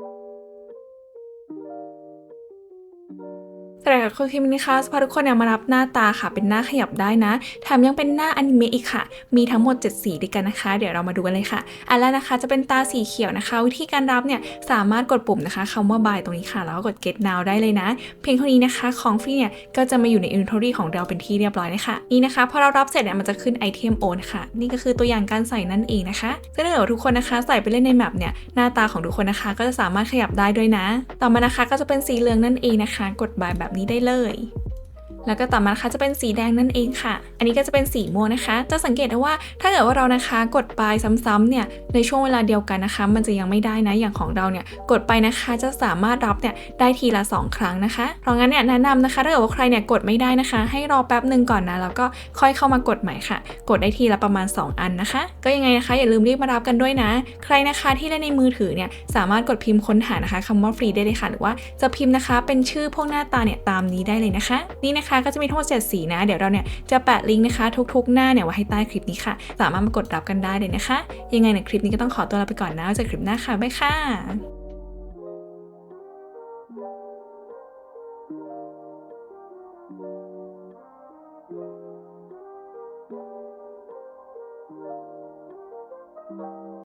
thank you สวัสดีค่ะคุณคิมนี่ค่ะพาทุกคนเนี่ยมารับหน้าตาค่ะเป็นหน้าขยับได้นะแถมยังเป็นหน้าอนิเมะอีกค่ะ มีทั้งหมด 7 สีด้วยกันนะคะ เดี๋ยวเรามาดูกันเลยค่ะอันแรกนะคะจะเป็นตาสีเขียวนะคะ วิธีการรับเนี่ยสามารถกดปุ่มนะคะคำว่า buy ตรงนี้ค่ะ แล้วก็กด get now ได้เลยนะ เพียงเท่านี้นะคะของฟรีเนี่ยก็จะมาอยู่ใน inventory ของเราเป็นที่เรียบร้อยนะคะนี่นะคะพอเรารับเสร็จเนี่ยมันจะขึ้นไอเทมโอนค่ะ นี่ก็คือตัวอย่างการใส่นั่นเองนะคะซึ่งถ้าเกิดทุกคนนะคะ ใส่ไปเล่นในแมปเนี่ยหน้าตาของทุกคนนะคะ ก็จะสามารถขยับได้ด้วยนะ ต่อมานะคะก็จะเป็นสีเหลืองนั่นเองนะคะ กด buy แบบนี้ได้เลย แล้วก็ต่อมานะคะจะเป็นสีแดงนั่นเองค่ะ อันนี้ก็จะเป็นสีม่วงนะคะ จะสังเกตได้ว่าถ้าเกิดว่าเรานะคะกดไปซ้ำๆเนี่ยในช่วงเวลาเดียวกันนะคะ มันจะยังไม่ได้นะอย่างของเราเนี่ยกดไปนะคะจะสามารถรับเนี่ยได้ทีละ 2 ครั้งนะคะ เพราะงั้นเนี่ยแนะนำนะคะถ้าเกิดว่าใครเนี่ยกดไม่ได้นะคะ ให้รอแป๊บหนึ่งก่อนนะแล้วก็ค่อยเข้ามากดใหม่ค่ะ กดได้ทีละประมาณ 2 อันนะคะ ก็ยังไงนะคะอย่าลืมรีบมารับกันด้วยนะ ใครนะคะที่เล่นในมือถือเนี่ยสามารถกดพิมพ์ค้นหานะคะคำว่าฟรีได้เลยค่ะหรือว่าจะพิมพ์นะคะ เป็นชื่อพวกหน้าตาเนี่ยตามนี้ได้เลยนะคะ นี่นะคะก็จะมีทั้งหมด7สีนะ เดี๋ยวเราเนี่ยจะแปะลิงก์นะคะ ทุกๆ หน้าเนี่ยไว้ให้ใต้คลิปนี้ค่ะ สามารถมากดรับกันได้เลยนะคะ ยังไงเนี่ยคลิปนี้ก็ต้องขอตัวลาไปก่อนนะเจอคลิปหน้าค่ะบ๊ายค่ะ